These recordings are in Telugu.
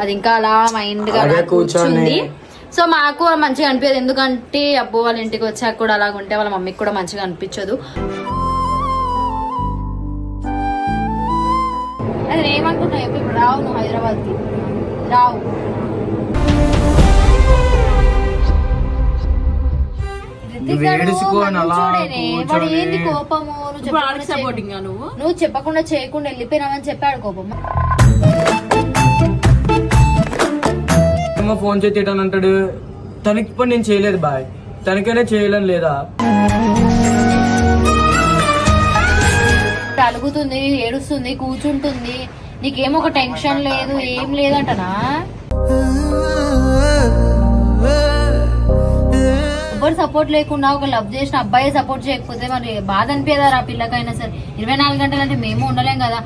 అది ఇంకా అలా మైండ్గా కూర్చుంది కూర్చొని. సో మాకు మంచిగా అనిపించదు ఎందుకంటే అబ్బో వాళ్ళ ఇంటికి వచ్చాక కూడా అలాగ ఉంటే వాళ్ళ మమ్మీకి కూడా మంచిగా అనిపించదు. అది నేను ఏమనుకుంటున్నా చెప్పు ఇప్పుడు. రావు నువ్వు హైదరాబాద్కి. రావు. ఏంది కోపము? చెప్పకుండా నువ్వు చెప్పకుండా చేయకుండా వెళ్ళిపోయినావని చెప్పాడు కోపం. అమ్మ ఫోన్ చేసి తిట్టాను అంటాడు. తనకి ఇప్పుడు నేను చేయలేదు బాయ్. తనకైనా చేయలేను లేదా? అలుగుతుంది ఏడుస్తుంది కూర్చుంటుంది. నీకేమో ఒక టెన్షన్ లేదు ఏం లేదంటనా ఎవరు సపోర్ట్ లేకుండా ఒక లవ్ చేసిన అబ్బాయి సపోర్ట్ చేయకపోతే మరి బాధ అనిపించదా ఆ పిల్లకైనా సరే? ఇరవై నాలుగు గంటలు అంటే మేము ఉండలేం కదా.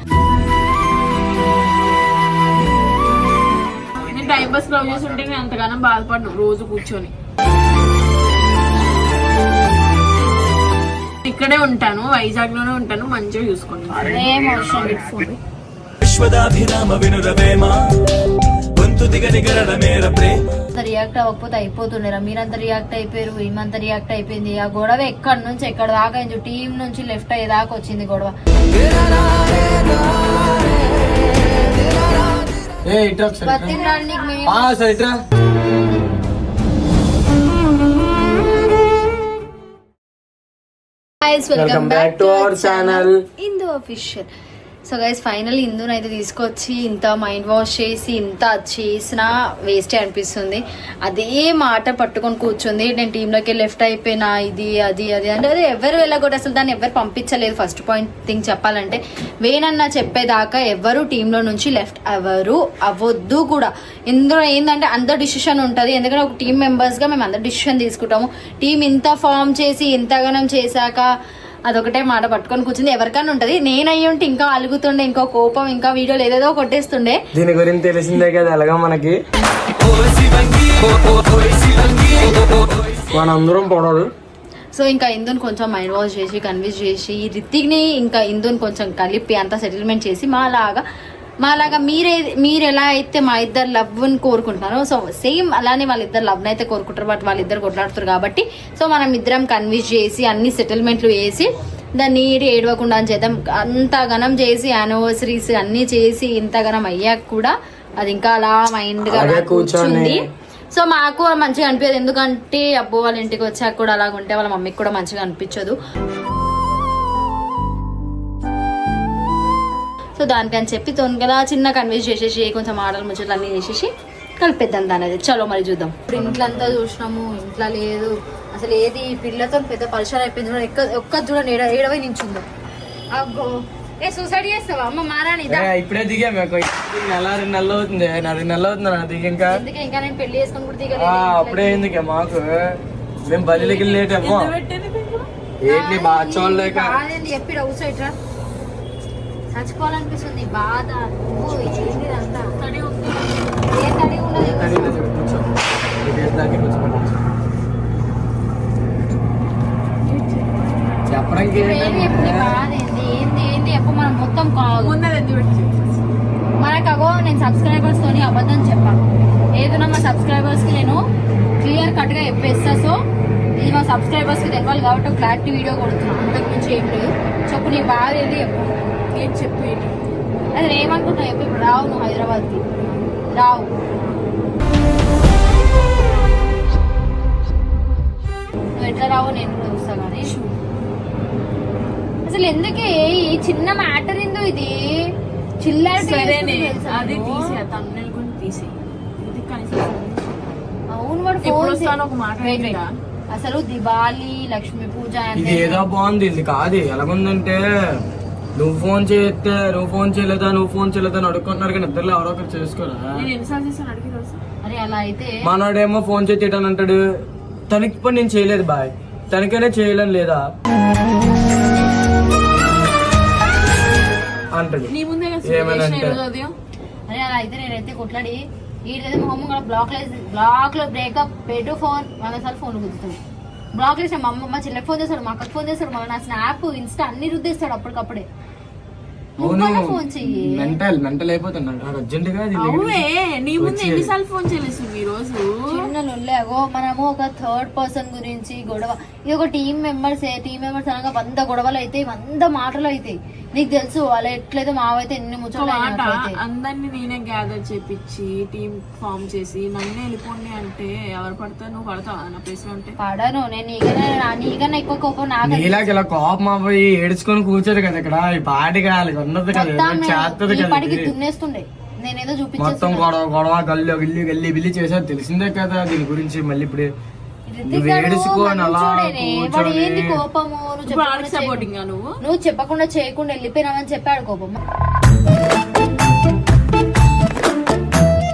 పాస్ లవ్ చేసి ఉంటే నేను అంతగానో బాధపడను రోజు కూర్చొని. ఇక్కడే ఉంటాను వైజాగ్లోనే ఉంటాను మంచిగా చూసుకుంటాను ఏం అవసరం లేదు. విశ్వదాభిరామ వినురవేమ రియాక్ట్ అవ్వకపోతే అయిపోతుండేరా. మీరంతా రియాక్ట్ అయిపోయారు ఈమంతా రియాక్ట్ అయిపోయింది. ఆ గొడవ ఎక్కడి నుంచి ఎక్కడ దాకా అయింది టీం నుంచి లెఫ్ట్ అయ్యేదాకా వచ్చింది గొడవ. ఏ ఇట్రా ఒకసారి ఇట్రా. Welcome back to our. Channel Indu official so guys final ఇందును అయితే తీసుకొచ్చి ఇంత మైండ్ వాష్ చేసి ఇంత చేసినా వేస్టే అనిపిస్తుంది. అదే మాట పట్టుకొని కూర్చుంది. నేను టీంలోకి లెఫ్ట్ అయిపోయినా ఇది అది అది అంటే అది ఎవరు వెళ్ళకూడదు. అసలు దాన్ని ఎవరు పంపించలేదు. ఫస్ట్ పాయింట్ థింగ్ చెప్పాలంటే వేనన్నా చెప్పేదాకా ఎవరు టీంలో నుంచి లెఫ్ట్ ఎవరు అవ్వద్దు కూడా. ఇందులో ఏంటంటే అందరు డిసిషన్ ఉంటుంది. ఎందుకంటే ఒక టీం మెంబర్స్గా మేము అందరు డిసిషన్ తీసుకుంటాము. టీం ఇంత ఫామ్ చేసి ఇంతగానం చేశాక అదొకటే మాట పట్టుకొని కూర్చుంది. ఎవరికైనా ఉంటది. నేను అయ్యి ఉంటే ఇంకా అలుగుతుండే ఇంకా కోపం ఇంకా వీడియోలు ఏదేదో కొట్టేస్తుండే. దీని గురించి తెలిసిందే కదా ఎలాగా మనకి. మనందరం పొడవు సో ఇంకా ఇందుని కొంచెం మైండ్ వాష్ చేసి కన్విన్స్ చేసి రితిక్ని ఇంకా ఇందుని కొంచెం కలిపి అంతా సెటిల్మెంట్ చేసి మాలాగా మాలాగా మీరే మీరు ఎలా అయితే మా ఇద్దరు లవ్ని కోరుకుంటున్నారో సో సేమ్ అలానే వాళ్ళిద్దరు లవ్ని అయితే కోరుకుంటారు బట్ వాళ్ళిద్దరు కొట్లాడుతారు కాబట్టి సో మనం ఇద్దరం కన్విన్స్ చేసి అన్ని సెటిల్మెంట్లు వేసి దాన్ని నీరు ఏడవకుండా అని చేద్దాం. అంత ఘనం చేసి యానివర్సరీస్ అన్ని చేసి ఇంత ఘనం అయ్యాక కూడా అది ఇంకా అలా మైండ్గా అలాగే అలా కూర్చొని. కూర్చుంది. సో మాకు మంచిగా అనిపించదు ఎందుకంటే అబ్బో వాళ్ళ ఇంటికి వచ్చాక కూడా అలాగ ఉంటే వాళ్ళ మమ్మీకి కూడా మంచిగా అనిపించదు. సో దానికని చెప్పి తొందరగా చిన్న కన్విన్స్ చేసేసి కొంచెం ఆటలు ముచ్చట్లు అన్నీ చేసేసి కలిపేద్దాం దాని అది చలో మరి చూద్దాం. ఇప్పుడు ఇంట్లో అంతా చూసినాము ఇంట్లో లేదు. అసలు ఏది ఈ పిల్లతో పెద్ద పరిచయం అయిపోయింది చూడండి ఎక్క ఒక్క చూడండి ఏడ ఏడవై నించుందో. అగ్గో. ఏ సూసైడ్ చేస్తావా? అమ్మ మారాని ఇప్పుడే దిగా నెల రెండు నెలలు అవుతుంది? రెండు నెలలు అవుతుంది నా దిగి ఇంకా. ఎందుకే? ఇంకా నేను పెళ్ళి చేసుకొని కూడా ఆ, దిగలేదు అప్పుడే ఎందుకే మాకు? మేము బలికి లేటేమో ఏంటి బాగా చూడలేక బాధేంది చెప్పి ఇట్రా. చచ్చిపోవాలనిపిస్తుంది బాధ ఓ, ఏంది ఇదంతా? ఏ తడి ఉండదు ఇలా చెప్పు, కూర్చో. కూర్చోమని. చెప్పడానికి ఇప్పుడు ఏంది? ఏంది? చెప్పు మనం మొత్తం మనకు అగో నేను సబ్స్క్రైబర్స్ తోని అబద్ధం చెప్పాను ఏదైనా మా సబ్స్క్రైబర్స్కి నేను క్లియర్ కట్గా చెప్పేస్తా. సో ఇది మా సబ్స్క్రైబర్స్కి తెలవాలి కాబట్టి ఒక క్లారిటీ వీడియో కొడుతున్నా. అంతకు మించి ఏం లేదు. చెప్పు నీ బాధ ఏది? చెప్పు. ఏం చెప్పు? అది నేను ఏమనుకుంటున్నా చెప్పు ఇప్పుడు రావు నువ్వు హైదరాబాద్కి రావు. నువ్వు ఎట్లా రావు నేను కూడా చూస్తా కానీ. అసలు ఎందుకే ఈ చిన్న మ్యాటర్ ఏందో ఇది? చిల్లర సరేనే అది తీసి కూడా తీసి ఇది కనీసం అవును వాడు ఎప్పుడు ఫోన్ ఒక మాట. అసలు దివాళీ లక్ష్మీ పూజ ఇది ఏదో బాగుంది ఇది కాదు. ఎలాగుందంటే నువ్వు ఫోన్ చేస్తే నువ్వు ఫోన్ చేయలేదా నువ్వు ఫోన్ చేయలేదా అని అడుక్కుంటున్నారు కానీ ఇద్దరు ఎవరో ఒకరు చేసుకోరా? అరే అలా అయితే మనోడేమో ఫోన్ చేసి తిట్టాను అంటాడు తనకి ఇప్పుడు నేను చేయలేదు బాయ్. తనకైనా చేయలేను లేదా? అంటాడు. నీ ముందే కదా ఏమని అంటే? అరే అలా అయితే నేనైతే కొట్లాడి వీడితే మా అమ్మ బ్లాక్లో బ్లాక్లో బ్రేకప్ పెట్టు ఫోన్ వంద సార్లు ఫోన్ కుదురుతుంది బ్లాక్ చేసిన మా అమ్మ మా చెల్లెకి ఫోన్ చేస్తాడు మా అక్కకి ఫోన్ చేస్తాడు మళ్ళీ నా స్నాప్ ఇన్స్టా అన్ని రుద్దేస్తాడు అప్పటికప్పుడే. ఫోన్ చెయ్యి? మెంటల్ మెంటల్ అయిపోతున్నాడు నాకు అర్జెంట్గా అవునే నీ ముందు. ఎన్నిసార్లు ఫోన్ చేయలేదు ఈ రోజు? చిన్న లొల్లేగో మనము ఒక థర్డ్ పర్సన్ గురించి గొడవ. ఇది ఒక టీం మెంబర్స్ టీం మెంబర్స్ అనగా వంద గొడవలు అయితే వంద మాటలు అయితే నీకు తెలుసు వాళ్ళు ఎట్లయితే మావైతే ఎన్ని ముచ్చట్లు అయినట్లయితే. అందరినీ నేనే గ్యాదర్ చేపించి టీం ఫామ్ చేసి నన్నే వెళ్ళిపోండి అంటే ఎవరు పడతారు నువ్వు పడతావా నా ప్లేస్లో ఉంటే. పడను నేను నీకన్నా నీకన్నా ఎక్కువ కోపం నాకు ఇలా కోపం అవ్వయి ఏడ్చుకొని కూర్చోదు కదా ఇక్కడ ఈ పాటి కాదు ఉన్నది కదా చేస్తది కదా. దున్నేస్తుండే. నేనేదో మొత్తం చూపించేస్తున్నా గొడవ గొడవ గల్లి గిల్లి గల్లి బిల్లి చేసావు తెలిసిందే కదా దీని గురించి మళ్ళీ ఇప్పుడు నువ్వు ఏడుచుకొని అలా వాడు ఏంది కూర్చొని కోపము? నువ్వు చెప్పకుండా ఆడికి సపోర్టింగ్ నువ్వు? నువ్వు చెప్పకుండా చేయకుండా వెళ్ళిపోయినామని చెప్పాడు కోపం.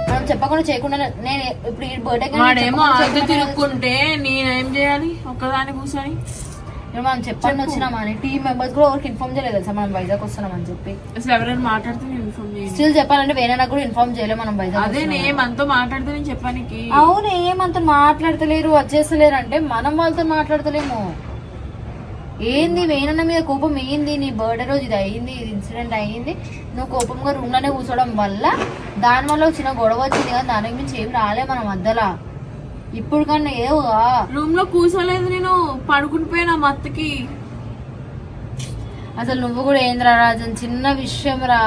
మనం చెప్పకుండా చేయకుండా నేను ఇప్పుడు ఈ బర్త్డే వాడేమో ఆడితో తిరుక్కుంటే నేనేం చేయాలి? ఒక్కదాన్ని కూర్చొని మనం చెప్పండి వచ్చినామని టీం మెంబర్స్ కూడా ఎవరికి ఇన్ఫార్మ్ చేయలేదు తెలుసా? మనం వైజాగ్ వస్తున్నామని చెప్పి. అసలు ఎవరైనా మాట్లాడితే నేను ఇన్ఫార్మ్ చేయను స్టిల్ చెప్పాలంటే వేరే నాకు కూడా ఇన్ఫార్మ్ చేయలేదు మనం వైజాగ్ అదే మనతో మాట్లాడితే నేను చెప్పానికి. అవును ఏమంత మాట్లాడతలేరు వచ్చేస్తలేరు అంటే మనం వాళ్ళతో మాట్లాడతలేము. ఏంది వేనన్న మీద కోపం? ఏంది నీ బర్త్డే రోజు ఇది అయింది ఇది ఇన్సిడెంట్ అయ్యింది నువ్వు కోపంగా రూమ్లోనే కూర్చోవడం వల్ల దాని వల్ల ఒక చిన్న గొడవ వచ్చింది కానీ దానికి మించి ఏం రాలే మన మధ్యలో. ఇప్పుడు కన్నా ఏవో రూమ్లో కూర్చోలేదు నేను పడుకుని పోయినా మత్తకి అసలు నువ్వు కూడా ఏంద్రా రాజన్ చిన్న విషయం రా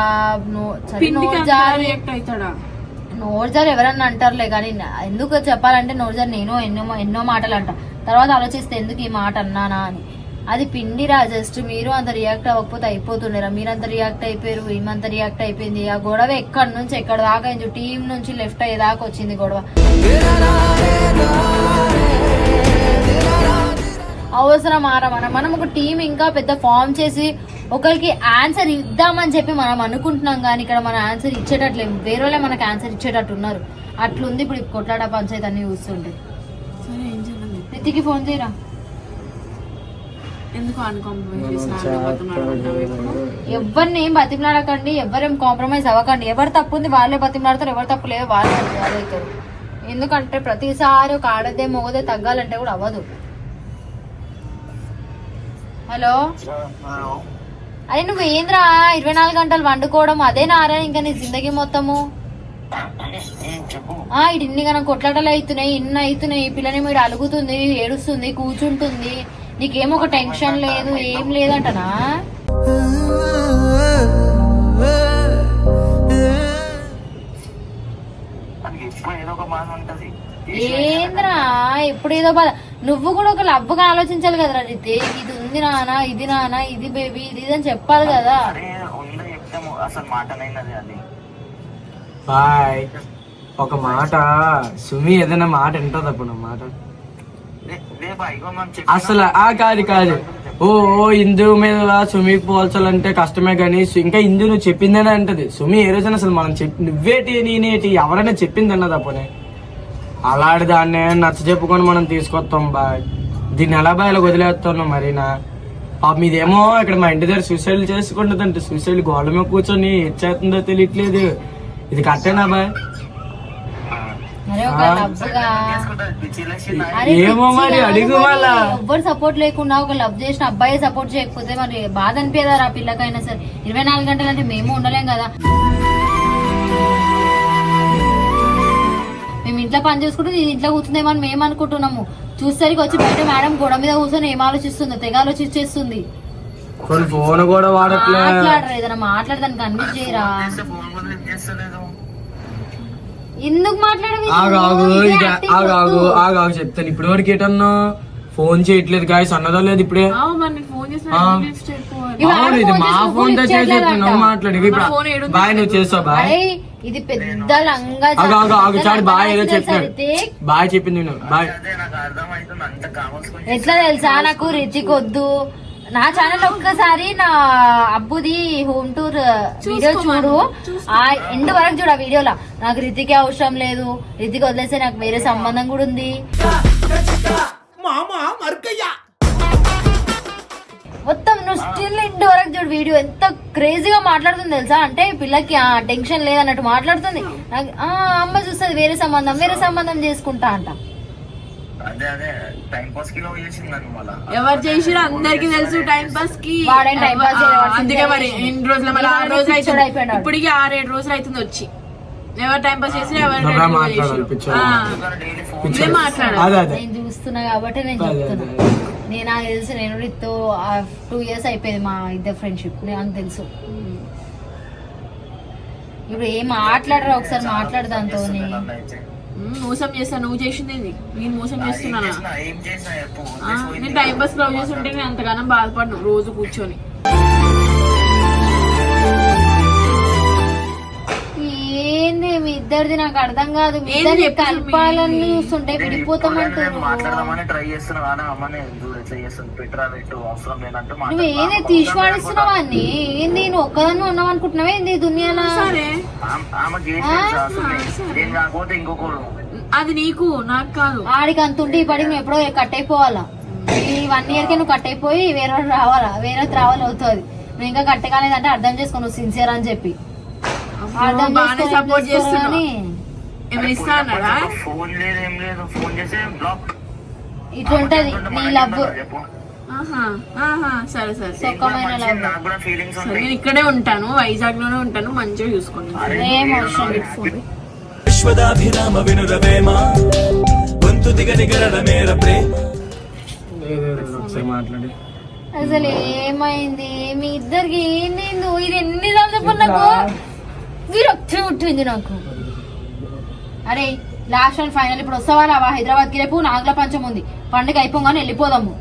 నోర్జార్ ఎవరన్నా అంటారులే కానీ ఎందుకు చెప్పాలంటే నోర్జార్ నేను ఎన్నో ఎన్నో మాటలు అంటా. తర్వాత ఆలోచిస్తే ఎందుకు ఈ మాట అన్నానా అని. అది పిండిరా జస్ట్ మీరు అంత రియాక్ట్ అవ్వకపోతే అయిపోతుండేరా. మీరు అంత రియాక్ట్ అయిపోయారు ఈమంత రియాక్ట్ అయిపోయింది. ఆ గొడవ ఎక్కడి నుంచి ఎక్కడ దాకా అయింది? టీం నుంచి లెఫ్ట్ అయ్యేదాకా వచ్చింది గొడవ. అవసరం ఆరా మనం? మనం ఒక టీం ఇంకా పెద్ద ఫామ్ చేసి ఒకరికి ఆన్సర్ ఇద్దామని చెప్పి మనం అనుకుంటున్నాం కానీ ఇక్కడ మన ఆన్సర్ ఇచ్చేటట్లేము వేరే వాళ్ళే మనకు ఆన్సర్ ఇచ్చేటట్టు ఉన్నారు. అట్లుంది ఇప్పుడు ఈ కొట్లాట పంచాయతీ అన్ని చూస్తుంటే. నితికి ఫోన్ చేయరా? ఎవరిని ఏం బతిమలాడకండి ఎవరేం కాంప్రమైజ్ అవ్వకండి. ఎవరు తప్పు ఉంది వాళ్ళే బతిమలాడతారు ఎవరు తప్పు లేదు వాళ్ళే అదవుతారు ఎందుకంటే ప్రతిసారి ఒక ఆడదే మొగదే తగ్గాలంటే కూడా అవ్వదు. హలో? అరే నువ్వు ఏంద్రా? ఇరవై నాలుగు గంటలు వండుకోవడం అదే నారా ఇంకా నీ జిందగీ మొత్తము? ఆ ఇటు ఇన్ని కనుక కొట్లాటలు అవుతున్నాయి ఇన్ని అవుతున్నాయి. ఈ పిల్లని మీరు అలుగుతుంది ఏడుస్తుంది కూర్చుంటుంది. నీకేమో ఒక టెన్షన్ లేదు ఏం లేదంటనా? ఏంద్రా ఎప్పుడు ఏదో బాధ. నువ్వు కూడా ఒక లవ్వుగా ఆలోచించాలి కదరా రితే ఇది ఉంది నానా ఇది నానా ఇది బేబీ ఇది ఇది అని చెప్పాలి కదా. అసలు బాయ్ ఒక మాట. సుమి ఏదైనా మాట వింటది అప్పుడు మాట? అసలు ఆ కాదు కాదు. ఓ ఓ ఇందు మీద సుమీ పోల్చాలంటే కష్టమే కానీ ఇంకా ఇందు నువ్వు చెప్పిందనే అంటది. సుమి ఏ రోజున అసలు మనం చెప్పి నువ్వేటి నేనేటి ఎవరైనా చెప్పింది అన్నది అప్పుడే అలాంటి దాన్ని నచ్చ చెప్పుకొని మనం తీసుకొస్తాం బా. దీన్ని ఎలా బా వదిలేస్తాను మరీనా? పాపం ఇదేమో ఇక్కడ మా ఇంటి దగ్గర సూసైడ్ చేసుకుంటుందంటే. సూసైడ్ గోడ మీద కూర్చొని ఇచ్చేస్తుందో తెలియట్లేదు. ఇది కట్టేనా బాయ్ మరి ఒక ఆ. లవ్వుగా చేసుకుంటది, పిచ్చిలేసి నా- అరే ఏమో పిచ్చి మరి అడుగు. ఎవ్వరు సపోర్ట్ లేకుండా ఒక లవ్ చేసిన అబ్బాయి సపోర్ట్ చేయకపోతే మరి బాధ అనిపించదా ఆ పిల్లకైనా సరే? ఇరవై నాలుగు గంటలు అంటే మేము ఉండలేం కదా. మేము ఇంట్లో పని చేసుకుంటూ నీ ఇంట్లో కూర్చుందేమో అని మేము అనుకుంటున్నాము. చూసేసరికి వచ్చి బయట మేడం గోడ మీద కూర్చొని ఏం ఆలోచిస్తుందో? తెగ ఆలోచించేస్తుంది. ఫోన్ కూడా మాట్లాడరా ఏదైనా మాట్లాడదానికి కన్విన్స్ చేయరా చేస్తే ఫోన్ కూడా లిఫ్ట్ చేస్తలేదు ఎందుకు ఆగు చెప్తాను. ఇప్పటి వరకు ఏంటన్నా ఫోన్ చేయట్లేదు గాయస్ అన్నదో లేదు ఇప్పుడే. మా చేసి ఫోన్తో మాట్లాడు ఇప్పుడు? బాయ్ నువ్వు చేస్తావు బాయ్? ఇది పెద్ద లంగా ఆగు ఆగు ఆగు చాలు బాయ్ ఏదో రితిక్? బాయ్ చెప్పింది నువ్వు బాయ్. ఎట్లా తెలుసా? నాకు రితిక్ వద్దు నా ఛానల్ ఒక్కసారి నా అబ్బుది హోమ్ టూర్ వీడియో చూడు. ఆ ఎండ్ వరకు చూడు ఆ వీడియోలో నాకు రితికే అవసరం లేదు. రితిక్ వదిలేస్తే నాకు వేరే సంబంధం కూడా ఉంది. మొత్తం నువ్వు స్టిల్ ఇంటి వరకు చూడు వీడియో ఎంత క్రేజీగా మాట్లాడుతుంది తెలుసా? అంటే ఈ పిల్లకి ఆ టెన్షన్ లేదన్నట్టు మాట్లాడుతుంది. నాకు, ఆ అమ్మ చూస్తుంది వేరే సంబంధం వేరే సంబంధం చేసుకుంటా అంట. ఎవరు చేసిరు అందరికి తెలుసు టైం పాస్కి అందుకే మరి. ఎన్ని రోజులు మరి ఆరు రోజులు అవుతుంది అయిపోయినాడు. ఇప్పటికి ఆరేడు రోజులు అవుతుంది వచ్చి. ఎవరు టైం పాస్ చేసి ఎవరు అదే నేను చూస్తున్నా కాబట్టి నేను చెప్తున్నా. నేను నాకు తెలుసు నేను ఇతో టూ ఇయర్స్ అయిపోయింది మా ఇద్దరు ఫ్రెండ్షిప్ నాకు తెలుసు. ఇప్పుడు ఏం మాట్లాడరా ఒకసారి మాట్లాడు మోసం చేస్తా నువ్వు చేసింది? నేను మోసం చేస్తున్నానా? నేను టైం పాస్ లవ్ చేస్తుంటే నేను అంతగానో బాధపడను రోజు కూర్చొని. ఇద్దరిది నాకు అర్థం కాదు. ఇద్దరిని కలపాలని చూస్తుంటే విడిపోతామంటారు. నేను మాట్లాడదామని ట్రై చేస్తున్నా కానీ అమ్మ నేను చూడు ఎట్లా చేస్తుంది. పెట్టరా పెట్టు అవసరం లేనంటూ నువ్వు ఏది తీసిపాడిస్తున్నావా అన్ని? ఏంది నువ్వు ఒక్కదాన్ని ఉన్నావు అనుకుంటున్నావా ఏంది దునియాలో? సరే ఆమెకి ఏం తెలుసా అసలు నేను కాకపోతే ఇంకొకడు. అది నీకు నాకు కాదు. ఆడికి అంత ఉంటే ఈ పడికి నువ్వు ఎప్పుడో కట్ అయిపోవాలా? ఈ వన్ ఇయర్కి నువ్వు కట్ అయిపోయి వేరే రావాలా? వేరే రావాలి అవుతుంది. నువ్వు ఇంకా కట్ కాలేదంటే అర్థం చేసుకో నువ్వు సిన్సియర్ అని చెప్పి. బాగానే సపోర్ట్ చేస్తున్నావు. ఏమైనా ఇస్తా అన్నాడా ఫోన్ లేదు ఏం లేదు. ఫోన్ చేస్తే బ్లాక్ ఇట్లా ఉంటది నీ లవ్ చెప్పు. ఆహా ఆహా సరే సరే. సరే. సొక్కమైన మంచిది, లవ్ నాకు కూడా ఫీలింగ్స్ సరే, ఉంటాయి. నేను ఇక్కడే ఉంటాను వైజాగ్లోనే ఉంటాను మంచిగా చూసుకోండి. ఏం అవసరం. విశ్వదాభిరామ వినురవేమ. గొంతు మేర ప్రేమ. మాట్లాడి. అసలు ఏమైంది? మీ ఇద్దరికి ఏంది ఇది ఎన్ని చెప్పు నాకు విరక్తి పుట్టింది నాకు. అరే లాస్ట్ అండ్ ఫైనల్ ఇప్పుడు వస్తావా రావా? హైదరాబాద్కి రేపు నాగుల పంచం ఉంది. పండుగ అయిపోగానే వెళ్ళిపోదాము.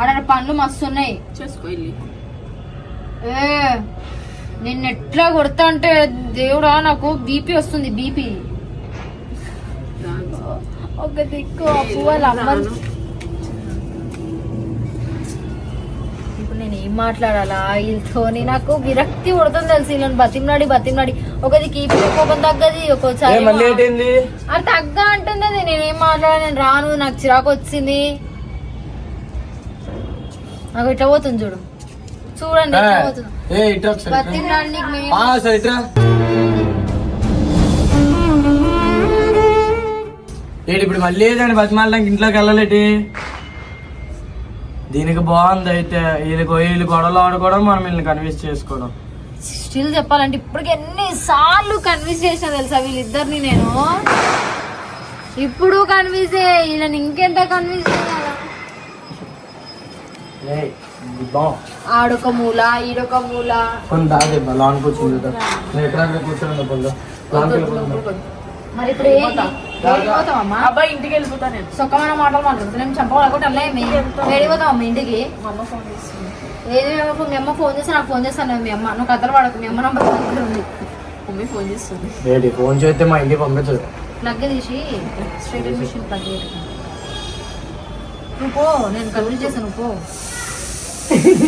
ఆడ పనులు మస్తు ఉన్నాయి చేసుకో ఏ నిన్ను ఎట్లా కొడతా అంటే దేవుడా నాకు బీపీ వస్తుంది బీపీ. ఒక దిక్కు అప్పు వాళ్ళ అమ్మని ఏం మాట్లాడాలా? వీళ్ళతోని నాకు విరక్తి కొడుతుంది తెలుసు వీళ్ళని బతిమలాడి బతిమలాడి. ఒకది కీపీ కోపం తగ్గది ఒక్కోసారి అది తగ్గ అంటుంది అది నేనేం నేను రాను. నాకు చిరాకు వచ్చింది. నాకు ఇట్లా పోతుంది చూడు. చూడండి పోతుంది. బతిమలాడి ఇప్పుడు మళ్ళీ ఏదండి బతిమాలడానికి ఇంట్లోకి వెళ్ళలేటి? దీనికి బాగుంది అయితే. వీళ్ళకి వీళ్ళు గొడవలు ఆడుకోవడం మనం వీళ్ళని కన్విన్స్ చేసుకోవడం. స్టిల్ చెప్పాలంటే ఇప్పటికి ఎన్ని సార్లు కన్విన్స్ చేసిన తెలుసా వీళ్ళిద్దరిని నేను? ఇప్పుడు కన్విన్స్ వీళ్ళని ఇంకెంత కన్విన్స్ చేయాలా? ఆడొక మూల ఈడొక మూల. మరి ఇప్పుడు అబ్బాయి ఇంటికి వెళ్ళిపోతా నేను. సొక్కమైన మాటలు మాట్లాడుతున్నాం చంపగలగొట్టలే వెళ్ళిపోతామమ్మా ఇంటికి మా అమ్మ ఫోన్ చేస్తుంది. ఏది మీ అమ్మ ఫోన్- మీ అమ్మ ఫోన్ చేస్తే నాకు ఫోన్ చేస్తాను మీ అమ్మ. నువ్వు కథలు పడకు. మీ అమ్మ నంబర్ దగ్గర ఉంది. మమ్మీ ఫోన్ చేస్తుంది. ఏంటి ఫోన్ చేస్తే మా ఇంటికి పంపించదు. ప్లగ్ తీసి స్ట్రైట్ మిషన్ ప్లగ్ నువ్వు పో నేను చేస్తాను నువ్వు పో.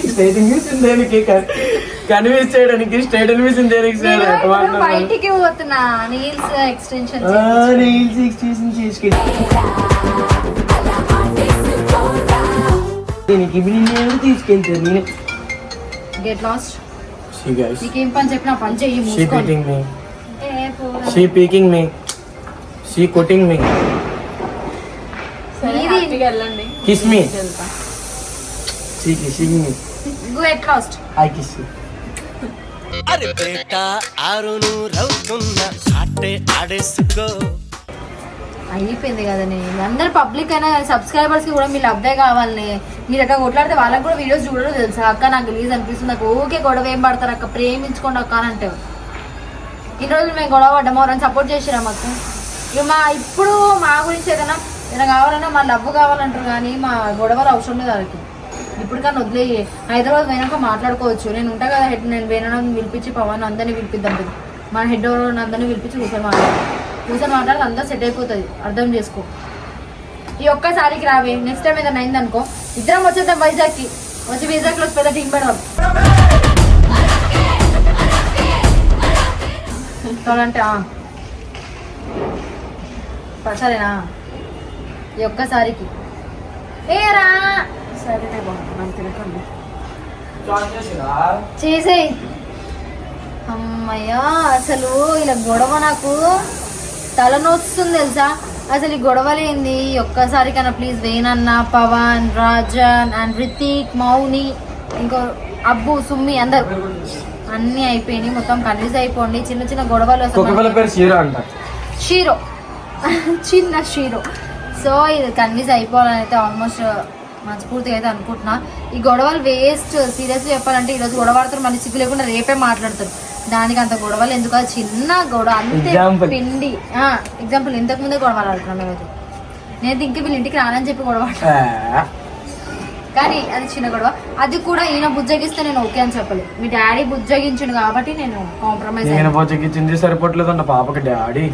స్టేటింగ్ మిషన్ దేనికి కన్విన్స్ చేయడానికి స్టేటింగ్ మిషన్ దేనికి? బయటికి పోతున్నా నీల్స్ ఎక్స్టెన్షన్ ఆ, రీల్స్ ఎక్స్టెన్షన్ చేసుకెళ్ళి దీనికి ఇవి నేను తీసుకెళ్తాను నేను గెట్ లాస్ట్ నీకేం పని చెప్పినా పని చెయ్యి peeking me. She peeking me she కొట్టింగ్ me kiss me she kissing me get lost I kiss you అరే బేట ఆరును రవుతున్న ఆటే ఆడేసుకో అయిపోయింది కదా నేను అందరు పబ్లిక్ అయినా సబ్స్క్రైబర్స్కి కూడా మీరు అబ్దే కావాలని. మీరు అక్కడ కొట్లాడితే వాళ్ళకి కూడా వీడియోస్ చూడరు తెలుసా? అక్క నాకు రిలీజ్ అనిపిస్తుంది. నాకు ఓకే గొడవ ఏం పడతారు అక్క? ప్రేమించుకోండి అక్క అని అంటే ఈ రోజు మేము గొడవ పడ్డాము. ఎవరైనా సపోర్ట్ చేసిరా మాకు? ఇక మా ఇప్పుడు మా గురించి ఏదైనా ఏదైనా కావాలన్నా మా లవ్ కావాలంటారు కానీ మా గొడవలు అవసరం లేదు వాళ్ళకి. ఇప్పుడు కానీ హైదరాబాద్ పోయినాక మాట్లాడుకోవచ్చు. నేను ఉంటా కదా హెడ్ నేను వేణం పిలిపించి పవన్ అందరినీ పిలిపిద్దాం మన హెడ్ అందరినీ పిలిపించి కూర్చొని మాట్లాడు. కూర్చొని మాట్లాడితే అంతా సెట్ అయిపోతుంది. అర్థం చేసుకో. ఈ ఒక్కసారికి రావే నెక్స్ట్ టైం ఏదైనా అయిందనుకో ఇద్దరం వచ్చేద్దాం వైజాగ్కి. వచ్చి వైజాగ్లో పెద్ద టీం పెడదాం. అంటే సరేనా? ఈ ఒక్కసారికి. ఏరా సరేనే తినకండి. చేసేయ్. అమ్మయ్యా అసలు ఇలా గొడవ నాకు తలనొస్తుంది తెలుసా? అసలు ఈ గొడవలు ఏంది? ఈ ఒక్కసారి కన్నా ప్లీజ్ వేణన్న పవన్ రాజన్ అండ్ రితిక్ మౌని ఇంకో అబ్బు సుమ్మి అందరు. అన్నీ అయిపోయినాయి. మొత్తం కన్ఫ్యూజ్ అయిపోండి. చిన్న చిన్న గొడవలు షీరో చిన్న షీరో. సో ఇది కన్విన్స్ అయిపోవాలని అయితే ఆల్మోస్ట్ మనస్ఫూర్తిగా అయితే అనుకుంటున్నా. ఈ గొడవలు వేస్ట్ సీరియస్గా చెప్పాలంటే ఈరోజు గొడవ ఆడతారు మళ్ళీ సిగ్గు లేకుండా రేపే మాట్లాడతారు. దానికి అంత గొడవలు ఎందుకు? అది చిన్న గొడవ. అంతే. పిండి. ఎగ్జాంపుల్ ఇంతకు ముందే గొడవలు ఆడుతున్నాం ఈరోజు నేను ఇంక వీళ్ళ ఇంటికి రానని చెప్పి గొడవ కానీ అది చిన్న గొడవ. అది కూడా ఈయన బుజ్జగిస్తే నేను ఓకే అని చెప్పలేదు. మీ డాడీ బుజ్జగించిండు కాబట్టి నేను కాంప్రమైజ్ నేను బొచ్చకిచ్చింది సరిపోవట్లేదంట పాపకి డాడీ.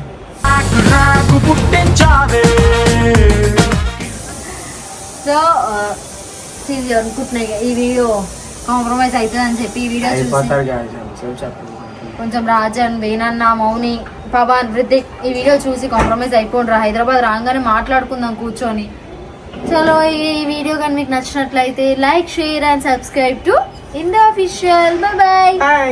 సో ఇది అనుకుంటున్నాయి ఈ వీడియో కాంప్రమైజ్ అవుతుంది అని చెప్పి ఈ వీడియో చూసి కొంచెం రాజన్ వేణన్న మౌని పవన్ రితిక్ ఈ వీడియో చూసి కాంప్రమైజ్ అయిపోండ్రా. హైదరాబాద్ రాగానే మాట్లాడుకుందాం కూర్చొని. చలో ఈ వీడియో కానీ మీకు నచ్చినట్లయితే like share and subscribe to in the official bye bye